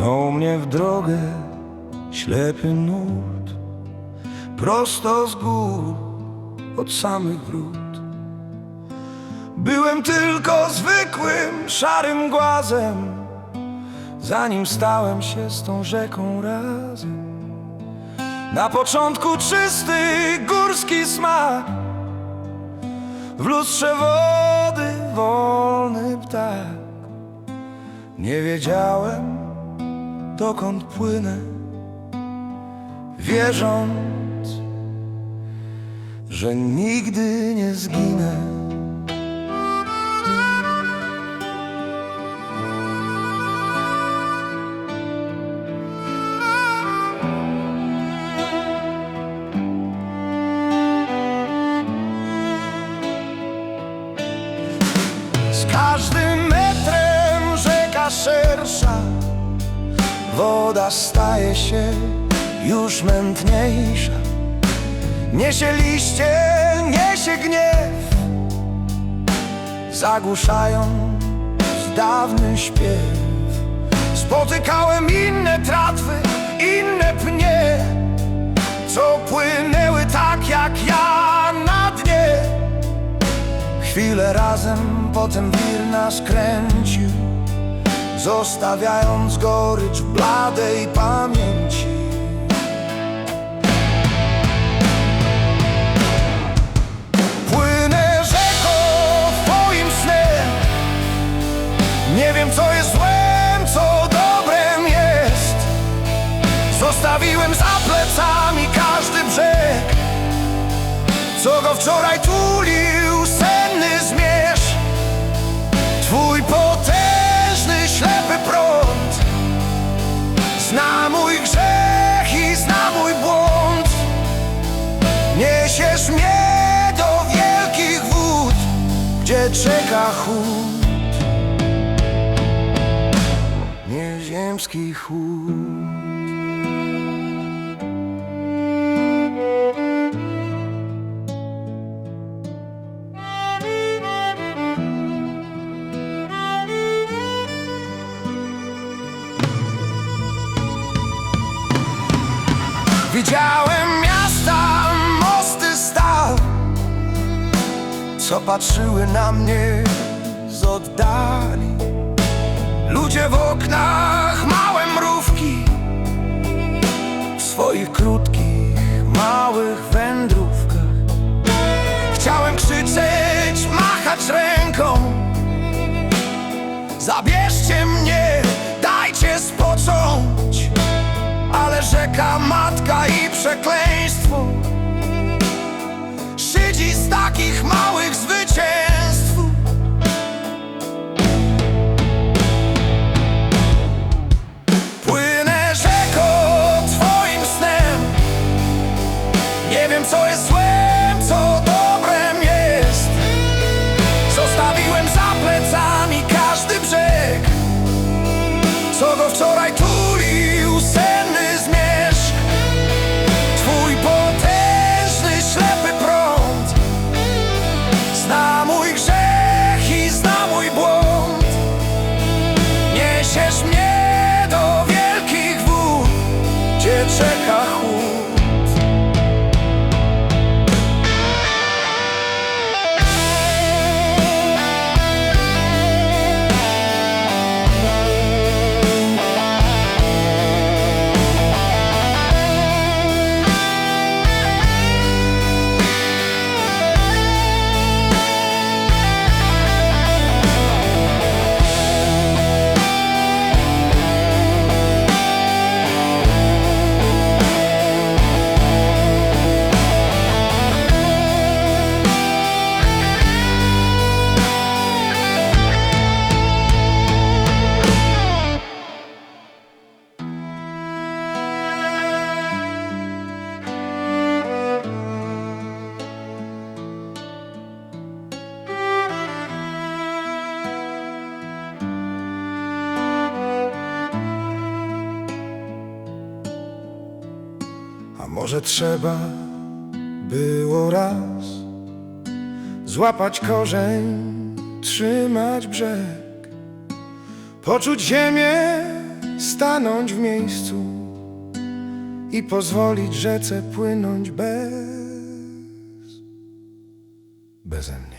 Pchnął mnie w drogę ślepy nurt Prosto z gór, od samych wrót. Byłem tylko zwykłym, szarym głazem Zanim stałem się z tą rzeką razem. Na początku czysty górski smak W lustrze wody wolny ptak. Nie wiedziałem dokąd płynę Wierząc, że nigdy nie zginę. Z każdym Woda staje się już mętniejsza. Niesie liście, niesie gniew Zagłuszając dawny śpiew. Spotykałem inne tratwy, inne pnie Co płynęły tak jak ja na dnie. Chwilę razem, potem wir nas kręcił Zostawiając gorycz bladej pamięci. Płynę rzeką w twoim snie Nie wiem co jest złem, co dobrem jest. Zostawiłem za plecami każdy brzeg. Co go wczoraj tulił czeka chłód Nieziemski chłód Widziałem Co patrzyły na mnie z oddali. Ludzie w oknach, małe mrówki W swoich krótkich, małych wędrówkach. Chciałem krzyczeć, machać ręką. Zabierzcie mnie, dajcie spocząć. Ale rzeka, matka i przekleństwo Z takich małych zwycięstw A może trzeba było raz Złapać korzeń, trzymać brzeg Poczuć ziemię stanąć w miejscu i pozwolić rzece płynąć bez beze mnie.